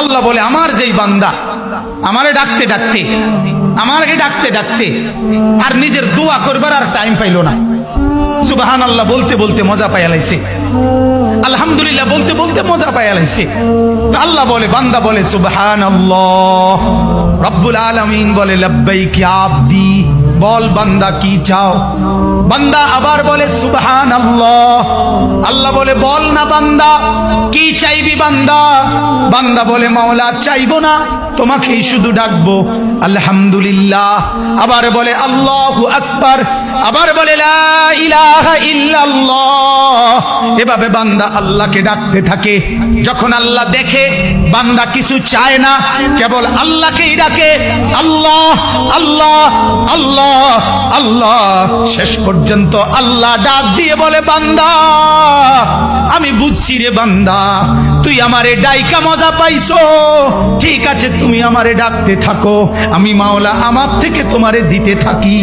আল্লাহ বলে, আমার যেই বান্দা, আমারে ডাকতে ডাকতে আমাকে ডাকতে ডাকতে আর নিজের দোয়া করবার আর টাইম পাইলো না। সুবাহান আল্লাহ বলতে বলতে মজা পাইয়া লাইছে আলহামদুলিল্লাহ বলতে বলতে মজা পাইয়া লাইছে আল্লাহ বলে, বান্দা বলে সুবহান আল্লাহ রব্বুল আলমিন বলে, লব্বাইক কি আবদি, বল বান্দা কি চাও? বান্দা আবার বলে সুবহান আল্লাহ আল্লাহ বলে, বল না বান্দা, কি চাইবি বান্দা? বান্দা বলে, মাওলা, চাইব না, তোমাকেই শুধু ডাকবো। আলহামদুলিল্লাহ। আবার বলে, আল্লাহু আকবার। আবার বলে এভাবে বান্দা আল্লাহকে ডাকতে থাকে। যখন আল্লাহ দেখে, বান্দা কিছু চায় না, কেবল আল্লাহকেই ডাকে, আল্লাহ আল্লাহ আল্লাহ। আল্লাহ, শেষ পর্যন্ত আল্লাহ ডাক দিয়ে বলে, বান্দা, আমি বুঝছি রে বান্দা, তুই আমারে ডাইকা মজা পাইছো। ঠিক আছে, তুমি আমারে ডাকতে থাকো, আমি মাওলা আমার থেকে তোমারে দিতে থাকি।